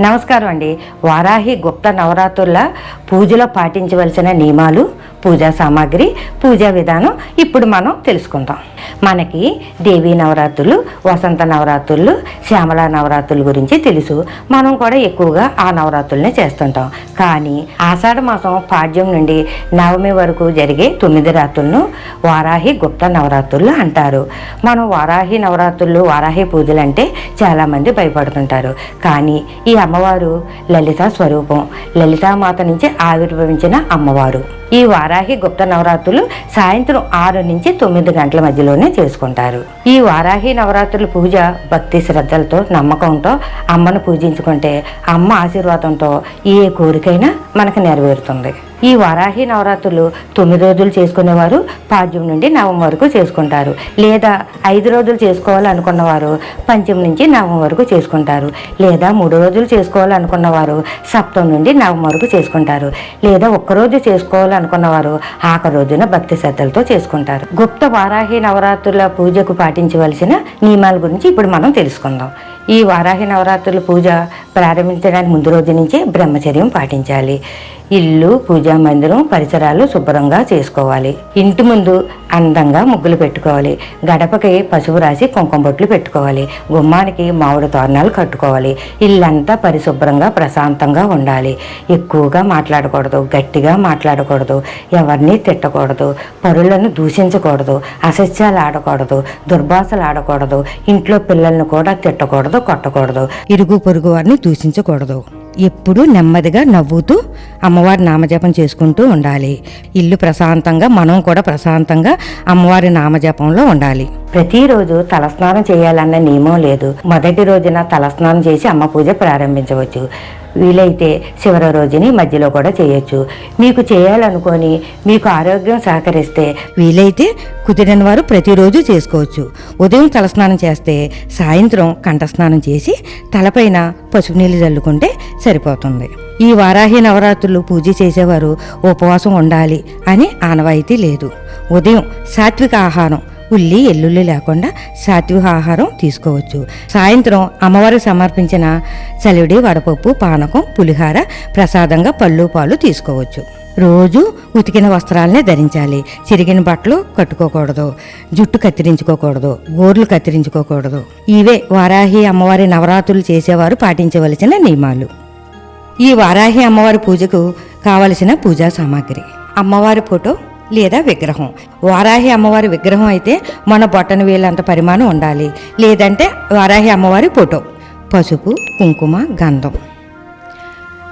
నమస్కారం అండి. వారాహి గుప్త నవరాత్రుల పూజలో పాటించవలసిన నియమాలు పూజా సామాగ్రి పూజా విధానం ఇప్పుడు మనం తెలుసుకుందాం మనకి దేవీ నవరాత్రులు వసంత నవరాత్రులు శ్యామల నవరాత్రుల గురించి తెలుసు. మనం కూడా ఎక్కువగా ఆ నవరాత్రులనే చేస్తుంటాం. కానీ ఆషాఢ మాసం పాడ్యం నుండి నవమి వరకు జరిగే తొమ్మిది రాత్రులను వారాహి గుప్త నవరాత్రులు అంటారు. మనం వారాహి నవరాత్రులు వారాహి పూజలు అంటే చాలామంది భయపడుతుంటారు. కానీ ఈ అమ్మవారు లలిత స్వరూపం లలితామాత నుంచి ఆవిర్భవించిన అమ్మవారు. ఈ వారా వారాహి గుప్త నవరాత్రులు సాయంత్రం ఆరు నుంచి తొమ్మిది గంటల మధ్యలోనే చేసుకుంటారు. ఈ వారాహి నవరాత్రుల పూజ భక్తి శ్రద్ధలతో నమ్మకంతో అమ్మను పూజించుకుంటే అమ్మ ఆశీర్వాదంతో ఏ కోరికైనా మనకు నెరవేరుతుంది. ఈ వారాహి నవరాత్రులు తొమ్మిది రోజులు చేసుకునేవారు పాడ్యం నుండి నవం వరకు చేసుకుంటారు. లేదా ఐదు రోజులు చేసుకోవాలనుకున్నవారు పంచం నుంచి నవం వరకు చేసుకుంటారు. లేదా మూడు రోజులు చేసుకోవాలనుకున్నవారు సప్తం నుండి నవం వరకు చేసుకుంటారు. లేదా ఒక్కరోజు చేసుకోవాలనుకున్నవారు ఆఖరి రోజున భక్తి శ్రద్ధలతో చేసుకుంటారు. గుప్త వారాహి నవరాత్రుల పూజకు పాటించవలసిన నియమాల గురించి ఇప్పుడు మనం తెలుసుకుందాం. ఈ వారాహి నవరాత్రుల పూజ ప్రారంభించడానికి ముందు రోజు నుంచే బ్రహ్మచర్యం పాటించాలి. ఇల్లు పూజా మందిరం పరిసరాలు శుభ్రంగా చేసుకోవాలి. ఇంటి ముందు అందంగా ముగ్గులు పెట్టుకోవాలి. గడపకి పసుపు రాసి కుంకుమ బొట్లు పెట్టుకోవాలి. గుమ్మానికి మామిడి తోరణాలు కట్టుకోవాలి. ఇల్లంతా పరిశుభ్రంగా ప్రశాంతంగా ఉండాలి. ఎక్కువగా మాట్లాడకూడదు గట్టిగా మాట్లాడకూడదు ఎవరిని తిట్టకూడదు పరులను దూషించకూడదు అసత్యాలు ఆడకూడదు దుర్భాషలు ఆడకూడదు ఇంట్లో పిల్లల్ని కూడా తిట్టకూడదు కొట్టకూడదు. ఇరుగు పొరుగు వారిని దూషించకూడదు. ఎప్పుడూ నెమ్మదిగా నవ్వుతూ అమ్మవారి నామజపం చేసుకుంటూ ఉండాలి. ఇల్లు ప్రశాంతంగా మనం కూడా ప్రశాంతంగా అమ్మవారి నామజపంలో ఉండాలి. ప్రతిరోజు తలస్నానం చేయాలన్న నియమం లేదు. మొదటి రోజున తలస్నానం చేసి అమ్మ పూజ ప్రారంభించవచ్చు. వీలైతే చివరి రోజుని మధ్యలో కూడా చేయొచ్చు. మీకు చేయాలనుకొని మీకు ఆరోగ్యం సహకరిస్తే వీలైతే కుదిరిన వారు ప్రతిరోజు చేసుకోవచ్చు. ఉదయం తలస్నానం చేస్తే సాయంత్రం కంఠస్నానం చేసి తలపైన పసుపు నీళ్ళు చల్లుకుంటే సరిపోతుంది. ఈ వారాహి నవరాత్రులు పూజ చేసేవారు ఉపవాసం ఉండాలి అని ఆనవాయితీ లేదు. ఉదయం సాత్విక ఆహారం ఉల్లి ఎల్లుల్లి లేకుండా సాత్విక ఆహారం తీసుకోవచ్చు. సాయంత్రం అమ్మవారికి సమర్పించిన చలివిడి వడపప్పు పానకం పులిహార ప్రసాదంగా పళ్ళు పాలు తీసుకోవచ్చు. రోజు ఉతికిన వస్త్రాలనే ధరించాలి. చిరిగిన బట్టలు కట్టుకోకూడదు. జుట్టు కత్తిరించుకోకూడదు. గోర్లు కత్తిరించుకోకూడదు. ఇవే వారాహి అమ్మవారి నవరాత్రులు చేసేవారు పాటించవలసిన నియమాలు. ఈ వారాహి అమ్మవారి పూజకు కావలసిన పూజా సామాగ్రి. అమ్మవారి ఫోటో లేదా విగ్రహం. వారాహి అమ్మవారి విగ్రహం అయితే మన బొట్టన వేలంత పరిమాణం ఉండాలి. లేదంటే వారాహి అమ్మవారి ఫోటో. పసుపు కుంకుమ గంధం.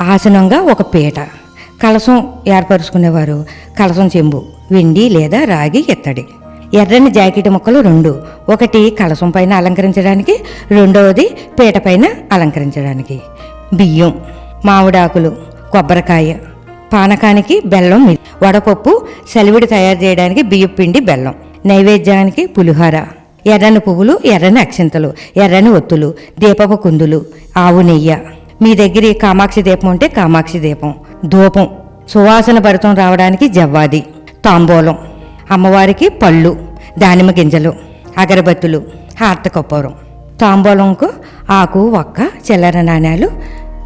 ఆసనంగా ఒక పీట. కలసం ఏర్పరుచుకునేవారు. కలసం చెంబు వెండి లేదా రాగి ఎత్తడి. ఎర్రని జాకెట్ ముక్కలు రెండు. ఒకటి కలసం పైన అలంకరించడానికి రెండవది పీట పైన అలంకరించడానికి. బియ్యం మామిడాకులు కొబ్బరికాయ. పానకానికి బెల్లం వడపప్పు సెలవిడి తయారు చేయడానికి బియ్యం పిండి బెల్లం నైవేద్యానికి పులిహోర ఎర్రని పువ్వులు ఎర్రని అక్షింతలు ఎర్రని ఒత్తులు దీపపు కుందులు ఆవు నెయ్య. మీ దగ్గర కామాక్షి దీపం ఉంటే కామాక్షి దీపం. ధూపం సువాసన భరితం రావడానికి జవ్వాది తాంబూలం అమ్మవారికి పళ్ళు దానిమ్మ గింజలు అగరబత్తులు హార్తకప్పూరం. తాంబూలంకు ఆకు ఒక్క చిల్లర నాణ్యాలు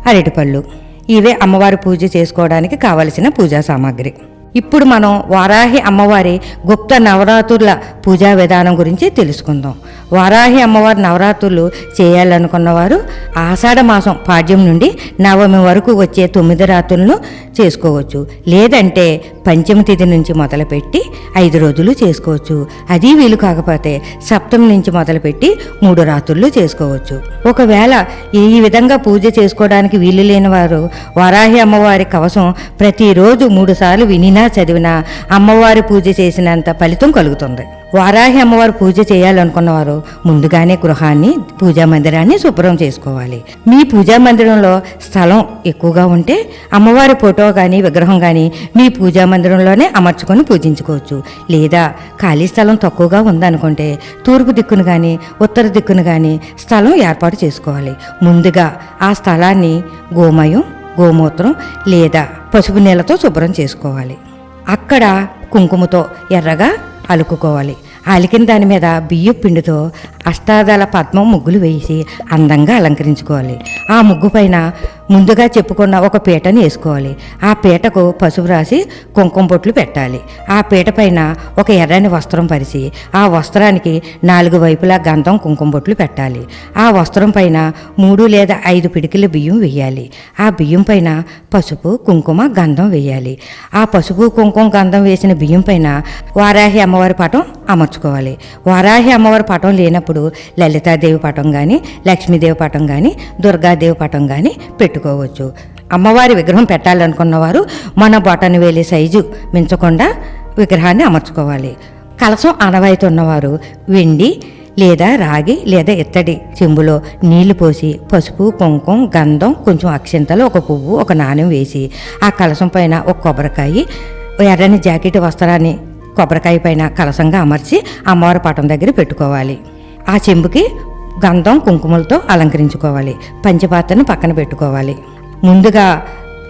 అరటిపళ్ళు. ఇవే అమ్మవారి పూజ చేసుకోవడానికి కావలసిన పూజా సామాగ్రి. ఇప్పుడు మనం వారాహి అమ్మవారి గుప్త నవరాత్రుల పూజా విధానం గురించి తెలుసుకుందాం. వారాహి అమ్మవారి నవరాత్రులు చేయాలనుకున్నవారు ఆషాఢ మాసం పాడ్యం నుండి నవమి వరకు వచ్చే తొమ్మిది రాత్రులను చేసుకోవచ్చు. లేదంటే పంచమి తిథి నుంచి మొదలుపెట్టి ఐదు రోజులు చేసుకోవచ్చు. అది వీలు కాకపోతే సప్తమి నుంచి మొదలుపెట్టి మూడు రాత్రులు చేసుకోవచ్చు. ఒకవేళ ఈ విధంగా పూజ చేసుకోవడానికి వీలు లేని వారు వారాహి అమ్మవారి కవసం ప్రతిరోజు మూడు సార్లు వినినా చదివినా అమ్మవారి పూజ చేసినంత ఫలితం కలుగుతుంది. వారాహి అమ్మవారి పూజ చేయాలనుకున్నవారు ముందుగానే గృహాన్ని పూజా మందిరాన్ని శుభ్రం చేసుకోవాలి. మీ పూజా మందిరంలో స్థలం ఎక్కువగా ఉంటే అమ్మవారి ఫోటో కానీ విగ్రహం కానీ మీ పూజా మందిరంలోనే అమర్చుకొని పూజించుకోవచ్చు. లేదా ఖాళీ స్థలం తక్కువగా ఉందనుకుంటే తూర్పు దిక్కును కానీ ఉత్తర దిక్కును కానీ స్థలం ఏర్పాటు చేసుకోవాలి. ముందుగా ఆ స్థలాన్ని గోమయం గోమూత్రం లేదా పసుపు నీళ్ళతో శుభ్రం చేసుకోవాలి. అక్కడ కుంకుమతో ఎర్రగా అలుకుకోవాలి. అలికిన దాని మీద బియ్యం పిండితో అష్టాదళ పద్మం ముగ్గులు వేసి అందంగా అలంకరించుకోవాలి. ఆ ముగ్గు పైన ముందుగా చెప్పుకున్న ఒక పీటని వేసుకోవాలి. ఆ పీటకు పసుపు రాసి కుంకుమ బొట్లు పెట్టాలి. ఆ పీట పైన ఒక ఎర్రని వస్త్రం పరిచి ఆ వస్త్రానికి నాలుగు వైపులా గంధం కుంకుమ బొట్లు పెట్టాలి. ఆ వస్త్రం పైన మూడు లేదా ఐదు పిడికిల బియ్యం వేయాలి. ఆ బియ్యం పైన పసుపు కుంకుమ గంధం వేయాలి. ఆ పసుపు కుంకుమ గంధం వేసిన బియ్యం పైన వారాహి అమ్మవారి పటం అమర్చుకోవాలి. వారాహి అమ్మవారి పటం లేనప్పుడు అప్పుడు లలితాదేవి పటం కానీ లక్ష్మీదేవి పటం కానీ దుర్గాదేవి పటం కానీ పెట్టుకోవచ్చు. అమ్మవారి విగ్రహం పెట్టాలనుకున్న వారు మన బొటని వేలి సైజు మించకుండా విగ్రహాన్ని అమర్చుకోవాలి. కలసం అనవైతే ఉన్నవారు వెండి లేదా రాగి లేదా ఇత్తడి చెంబులో నీళ్ళు పోసి పసుపు కుంకుమ గంధం కొంచెం అక్షింతలు ఒక పువ్వు ఒక నాణ్యం వేసి ఆ కలసం పైన ఒక కొబ్బరికాయ ఎర్రని జాకెట్ వస్త్రాన్ని కొబ్బరికాయ పైన కలసంగా అమర్చి అమ్మవారి పటం దగ్గర పెట్టుకోవాలి. ఆ చెంబుకి గంధం కుంకుమలతో అలంకరించుకోవాలి. పంచపాత్రను పక్కన పెట్టుకోవాలి. ముందుగా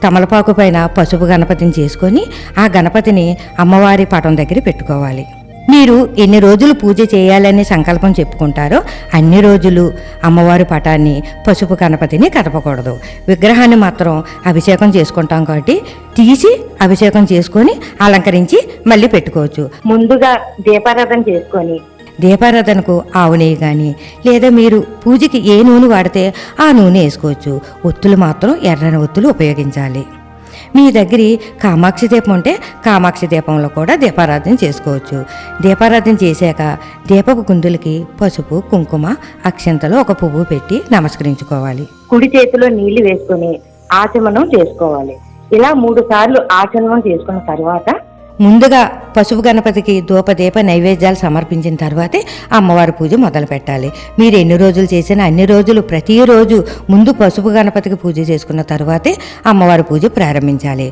తమలపాకు పైన పసుపు గణపతిని చేసుకొని ఆ గణపతిని అమ్మవారి పటం దగ్గర పెట్టుకోవాలి. మీరు ఎన్ని రోజులు పూజ చేయాలని సంకల్పం చెప్పుకుంటారో అన్ని రోజులు అమ్మవారి పటాన్ని పసుపు గణపతిని కదపకూడదు. విగ్రహాన్ని మాత్రం అభిషేకం చేసుకుంటాం కాబట్టి తీసి అభిషేకం చేసుకొని అలంకరించి మళ్ళీ పెట్టుకోవచ్చు. ముందుగా దీపారాధన చేసుకొని దీపారాధనకు ఆవు నెయ్యి కానీ లేదా మీరు పూజకి ఏ నూనె వాడితే ఆ నూనె వేసుకోవచ్చు. ఒత్తులు మాత్రం ఎర్రని ఒత్తులు ఉపయోగించాలి. మీ దగ్గర కామాక్షి దీపం ఉంటే కామాక్షి దీపంలో కూడా దీపారాధన చేసుకోవచ్చు. దీపారాధన చేశాక దీపపు కుందులకి పసుపు కుంకుమ అక్షంతలో ఒక పువ్వు పెట్టి నమస్కరించుకోవాలి. కుడి చేతిలో నీళ్ళు వేసుకొని ఆచమనం చేసుకోవాలి. ఇలా మూడు సార్లు ఆచమనం చేసుకున్న తర్వాత ముందుగా పసుపు గణపతికి ధూపదీప నైవేద్యాలు సమర్పించిన తర్వాతే అమ్మవారి పూజ మొదలు పెట్టాలి. మీరు ఎన్ని రోజులు చేసినా అన్ని రోజులు ప్రతిరోజు ముందు పసుపు గణపతికి పూజ చేసుకున్న తర్వాతే అమ్మవారి పూజ ప్రారంభించాలి.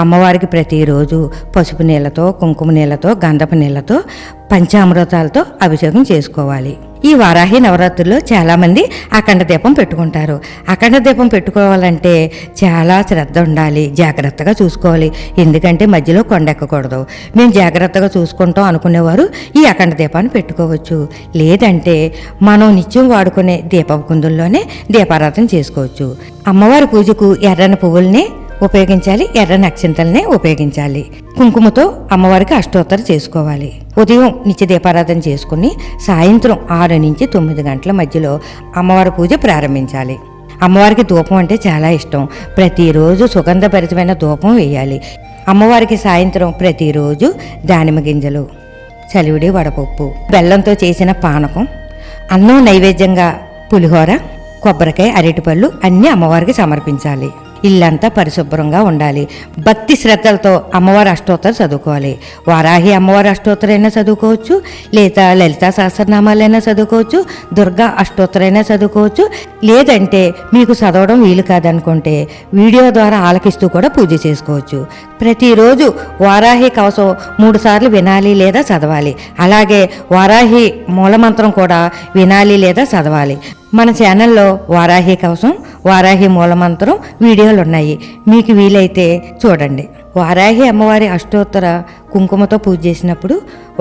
అమ్మవారికి ప్రతిరోజు పసుపు నీళ్ళతో కుంకుమ నీళ్ళతో గంధపు నీళ్ళతో పంచామృతాలతో అభిషేకం చేసుకోవాలి. ఈ వారాహి నవరాత్రుల్లో చాలామంది అఖండ దీపం పెట్టుకుంటారు. అఖండ దీపం పెట్టుకోవాలంటే చాలా శ్రద్ధ ఉండాలి జాగ్రత్తగా చూసుకోవాలి. ఎందుకంటే మధ్యలో కొండెక్కకూడదు మేము జాగ్రత్తగా చూసుకుంటాం అనుకునేవారు ఈ అఖండ దీపాన్ని పెట్టుకోవచ్చు. లేదంటే మనం నిత్యం వాడుకునే దీపపు కుందుల్లోనే దీపారాధన చేసుకోవచ్చు. అమ్మవారి పూజకు ఎర్రని పువ్వుల్ని ఉపయోగించాలి ఎర్ర అక్షింతలనే ఉపయోగించాలి. కుంకుమతో అమ్మవారికి అష్టోత్తర చేసుకోవాలి. ఉదయం నిత్య దీపారాధన చేసుకుని సాయంత్రం ఆరు నుంచి తొమ్మిది గంటల మధ్యలో అమ్మవారి పూజ ప్రారంభించాలి. అమ్మవారికి ధూపం అంటే చాలా ఇష్టం. ప్రతిరోజు సుగంధభరితమైన ధూపం వేయాలి. అమ్మవారికి సాయంత్రం ప్రతిరోజు దానిమ్మ గింజలు చలివిడి వడపప్పు బెల్లంతో చేసిన పానకం అన్నం నైవేద్యంగా పులిహోర కొబ్బరికాయ అరటిపళ్ళు అన్నీ అమ్మవారికి సమర్పించాలి. ఇల్లంతా పరిశుభ్రంగా ఉండాలి. భక్తి శ్రద్ధలతో అమ్మవారి అష్టోత్తరం చదువుకోవాలి. వారాహి అమ్మవారి అష్టోత్తరైనా చదువుకోవచ్చు. లేదా లలితా సహస్రనామాలైనా చదువుకోవచ్చు. దుర్గా అష్టోత్తరైనా చదువుకోవచ్చు. లేదంటే మీకు చదవడం వీలు కాదనుకుంటే వీడియో ద్వారా ఆలకిస్తూ కూడా పూజ చేసుకోవచ్చు. ప్రతిరోజు వారాహి కవసం మూడు సార్లు వినాలి లేదా చదవాలి. అలాగే వారాహి మూలమంత్రం కూడా వినాలి లేదా చదవాలి. మన ఛానల్లో వారాహి కవసం వారాహి మూలమంత్రం వీడియోలు ఉన్నాయి మీకు వీలైతే చూడండి. వారాహి అమ్మవారి అష్టోత్తర కుంకుమతో పూజ చేసినప్పుడు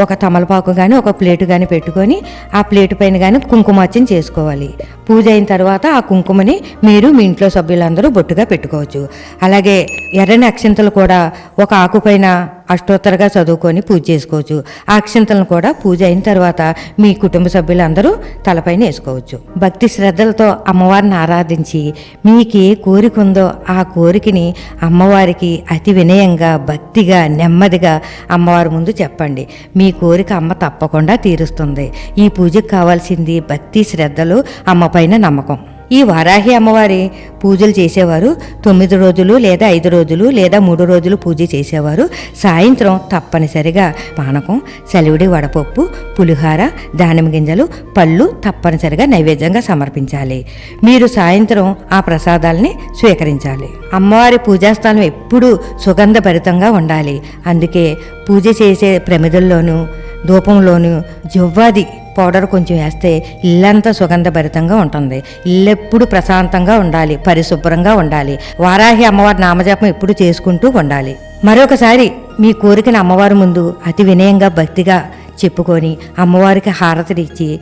ఒక తమలపాకు కానీ ఒక ప్లేటు కానీ పెట్టుకొని ఆ ప్లేటు పైన కానీ కుంకుమార్చన చేసుకోవాలి. పూజ అయిన తర్వాత ఆ కుంకుమని మీరు మీ ఇంట్లో సభ్యులందరూ బొట్టుగా పెట్టుకోవచ్చు. అలాగే ఎర్రని అక్షింతలు కూడా ఒక ఆకు పైన అష్టోత్తరగా చదువుకొని పూజ చేసుకోవచ్చు. ఆ అక్షింతలను కూడా పూజ అయిన తర్వాత మీ కుటుంబ సభ్యులందరూ తలపైన వేసుకోవచ్చు. భక్తి శ్రద్ధలతో అమ్మవారిని ఆరాధించి మీకు ఏ కోరిక ఉందో ఆ కోరికని అమ్మవారికి అతి వినయంగా భక్తిగా నెమ్మదిగా అమ్మవారి ముందు చెప్పండి. మీ కోరిక అమ్మ తప్పకుండా తీరుస్తుంది. ఈ పూజకు కావాల్సింది భక్తి శ్రద్ధలు అమ్మ పైన నమ్మకం. ఈ వారాహి అమ్మవారి పూజలు చేసేవారు. తొమ్మిది రోజులు లేదా ఐదు రోజులు లేదా మూడు రోజులు పూజ చేసేవారు. సాయంత్రం తప్పనిసరిగా పానకం సెలవిడి వడపప్పు పులిహార దానిమ్మ గింజలు పళ్ళు తప్పనిసరిగా నైవేద్యంగా సమర్పించాలి. మీరు సాయంత్రం ఆ ప్రసాదాలని స్వీకరించాలి. అమ్మవారి పూజాస్థానం ఎప్పుడూ సుగంధభరితంగా ఉండాలి. అందుకే పూజ చేసే ప్రమిదల్లోనూ ధూపంలోనూ జువ్వాది పౌడర్ కొంచెం వేస్తే ఇల్లంతా సుగంధభరితంగా ఉంటుంది. ఇల్లెప్పుడు ప్రశాంతంగా ఉండాలి పరిశుభ్రంగా ఉండాలి. వారాహి అమ్మవారి నామజపం ఎప్పుడు చేసుకుంటూ ఉండాలి. మరొకసారి మీ కోరికను అమ్మవారి ముందు అతి వినయంగా భక్తిగా చెప్పుకొని అమ్మవారికి హారతినిచ్చి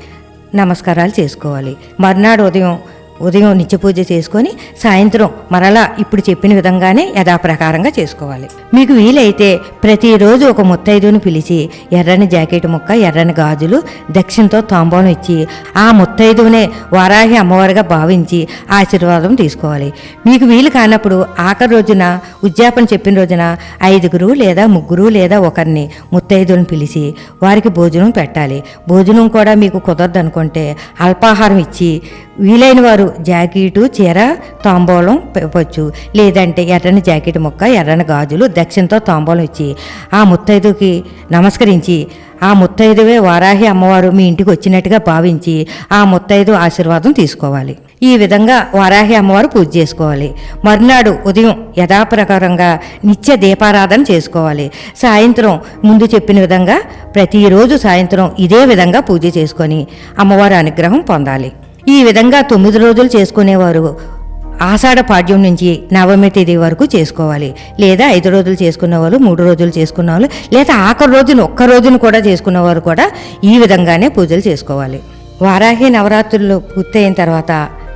నమస్కారాలు చేసుకోవాలి. మర్నాడు ఉదయం ఉదయం నిత్య పూజ చేసుకొని సాయంత్రం మరలా ఇప్పుడు చెప్పిన విధంగానే యథాప్రకారంగా చేసుకోవాలి. మీకు వీలైతే ప్రతిరోజు ఒక ముత్తైదును పిలిచి ఎర్రని జాకెట్ ముక్క ఎర్రని గాజులు దక్షిణతో తాంబూలం ఇచ్చి ఆ ముత్తైదునే వారాహి అమ్మవారిగా భావించి ఆశీర్వాదం తీసుకోవాలి. మీకు వీలు కానప్పుడు ఆఖరి రోజున ఉద్యాపన చెప్పిన రోజున ఐదుగురు లేదా ముగ్గురు లేదా ఒకరిని ముత్తైదులను పిలిచి వారికి భోజనం పెట్టాలి. భోజనం కూడా మీకు కుదరదు అనుకుంటే అల్పాహారం ఇచ్చి వీలైన వారు జాకెటు చీర తాంబూలం ఇవ్వచ్చు లేదంటే ఎర్రని జాకెట్ ముక్క ఎర్రని గాజులు దక్షిణతో తాంబూలం ఇచ్చి ఆ ముత్తైదుకి నమస్కరించి ఆ ముత్తైదువే వారాహి అమ్మవారు మీ ఇంటికి వచ్చినట్టుగా భావించి ఆ ముత్తైదు ఆశీర్వాదం తీసుకోవాలి. ఈ విధంగా వారాహి అమ్మవారు పూజ చేసుకోవాలి. మర్నాడు ఉదయం యథాప్రకారంగా నిత్య దీపారాధన చేసుకోవాలి. సాయంత్రం ముందు చెప్పిన విధంగా ప్రతిరోజు సాయంత్రం ఇదే విధంగా పూజ చేసుకొని అమ్మవారి అనుగ్రహం పొందాలి. ఈ విధంగా తొమ్మిది రోజులు చేసుకునేవారు. ఆషాఢ పాడ్యం నుంచి నవమి తేదీ వరకు చేసుకోవాలి. లేదా ఐదు రోజులు చేసుకున్న వాళ్ళు మూడు రోజులు చేసుకున్న వాళ్ళు లేదా ఆఖరి రోజున ఒక్క రోజును కూడా చేసుకున్నవారు కూడా ఈ విధంగానే పూజలు చేసుకోవాలి. వారాహి నవరాత్రులు పూర్తయిన తర్వాత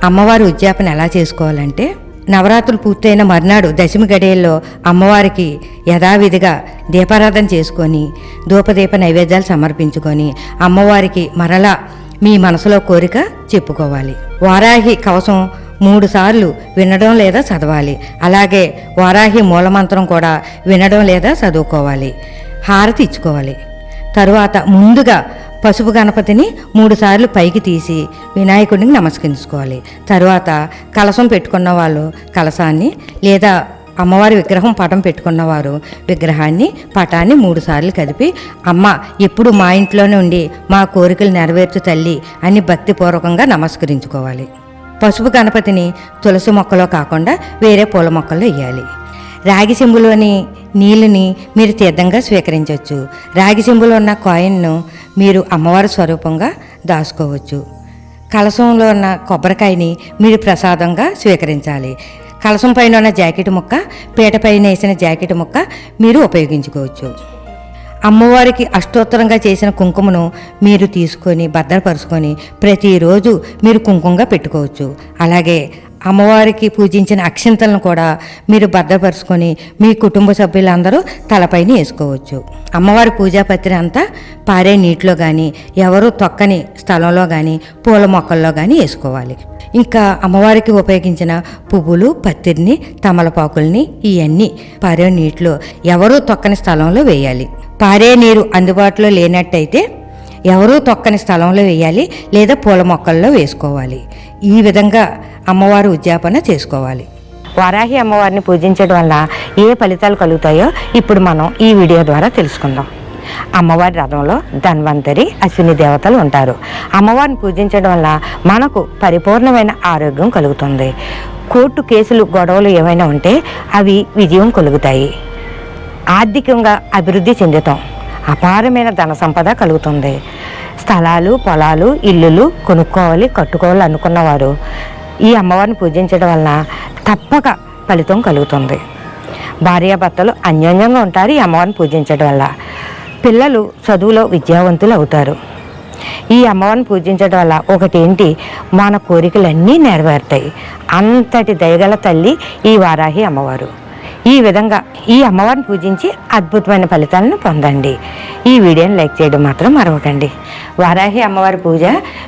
అమ్మవారి ఉద్యాపన ఎలా చేసుకోవాలంటే నవరాత్రులు పూర్తయిన మర్నాడు దశమి గడియల్లో అమ్మవారికి యథావిధిగా దీపారాధన చేసుకొని ధూపదీప నైవేద్యాలు సమర్పించుకొని అమ్మవారికి మరలా మీ మనసులో కోరిక చెప్పుకోవాలి. వారాహి కవసం మూడు సార్లు వినడం లేదా చదవాలి. అలాగే వారాహి మూలమంత్రం కూడా వినడం లేదా చదువుకోవాలి. హారతి ఇచ్చుకోవాలి. తరువాత ముందుగా పసుపు గణపతిని మూడుసార్లు పైకి తీసి వినాయకుడిని నమస్కరించుకోవాలి. తరువాత కలసం పెట్టుకున్న వాళ్ళు కలసాన్ని లేదా అమ్మవారి విగ్రహం పటం పెట్టుకున్నవారు విగ్రహాన్ని పటాన్ని మూడుసార్లు కదిపి అమ్మ ఎప్పుడు మా ఇంట్లోనే ఉండి మా కోరికలు నెరవేర్చు తల్లి అని భక్తిపూర్వకంగా నమస్కరించుకోవాలి. పసుపు గణపతిని తులసి మొక్కలో కాకుండా వేరే పూల మొక్కల్లో వేయాలి రాగి చెంబులోని నీళ్ళని మీరు తీర్థంగా స్వీకరించవచ్చు రాగి చెంబులో ఉన్న కాయిన్ను మీరు అమ్మవారి స్వరూపంగా దాచుకోవచ్చు. కలసంలో ఉన్న కొబ్బరికాయని మీరు ప్రసాదంగా స్వీకరించాలి. కలసం పైన ఉన్న జాకెట్ ముక్క పీట పైన వేసిన జాకెట్ ముక్క మీరు ఉపయోగించుకోవచ్చు. అమ్మవారికి అష్టోత్తరంగా చేసిన కుంకుమను మీరు తీసుకొని భద్రపరుచుకొని ప్రతిరోజు మీరు కుంకుమగా పెట్టుకోవచ్చు. అలాగే అమ్మవారికి పూజించిన అక్షింతలను కూడా మీరు భద్రపరుచుకొని మీ కుటుంబ సభ్యులందరూ తలపైన వేసుకోవచ్చు. అమ్మవారి పూజాపత్రి అంతా పారే నీటిలో కానీ ఎవరు తొక్కని స్థలంలో కానీ పూల మొక్కల్లో కానీ వేసుకోవాలి. ఇంకా అమ్మవారికి ఉపయోగించిన పువ్వులు పత్తిరిని తమలపాకుల్ని ఇవన్నీ పారే నీటిలో ఎవరు తొక్కని స్థలంలో వేయాలి. పారే నీరు అందుబాటులో లేనట్టయితే ఎవరూ తొక్కని స్థలంలో వేయాలి లేదా పూల మొక్కల్లో వేసుకోవాలి. ఈ విధంగా అమ్మవారు ఉద్యాపన చేసుకోవాలి. వారాహి అమ్మవారిని పూజించడం వల్ల ఏ ఫలితాలు కలుగుతాయో ఇప్పుడు మనం ఈ వీడియో ద్వారా తెలుసుకుందాం. అమ్మవారి రథంలో ధన్వంతరి అశ్విని దేవతలు ఉంటారు. అమ్మవారిని పూజించడం వల్ల మనకు పరిపూర్ణమైన ఆరోగ్యం కలుగుతుంది. కోర్టు కేసులు గొడవలు ఏమైనా ఉంటే అవి విజయం కలుగుతాయి. ఆర్థికంగా అభివృద్ధి చెందుతాం. అపారమైన ధన సంపద కలుగుతుంది. స్థలాలు పొలాలు ఇల్లులు కొనుక్కోవాలి కట్టుకోవాలి అనుకున్నవారు ఈ అమ్మవారిని పూజించడం వలన తప్పక ఫలితం కలుగుతుంది. భార్యాభర్తలు అన్యోన్యంగా ఉంటారు ఈ అమ్మవారిని పూజించడం వల్ల. పిల్లలు చదువులో విద్యావంతులు అవుతారు. ఈ అమ్మవారిని పూజించడం వల్ల ఒకటేంటి? మన కోరికలన్నీ నెరవేరుతాయి. అంతటి దయగల తల్లి ఈ వారాహి అమ్మవారు. ఈ విధంగా ఈ అమ్మవారిని పూజించి అద్భుతమైన ఫలితాలను పొందండి. ఈ వీడియోని లైక్ చేయడం మాత్రం మరవకండి. వారాహి అమ్మవారి పూజ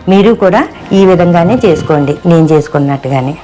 మీరు కూడా ఈ విధంగానే చేసుకోండి. నేను చేసుకున్నట్టుగానే.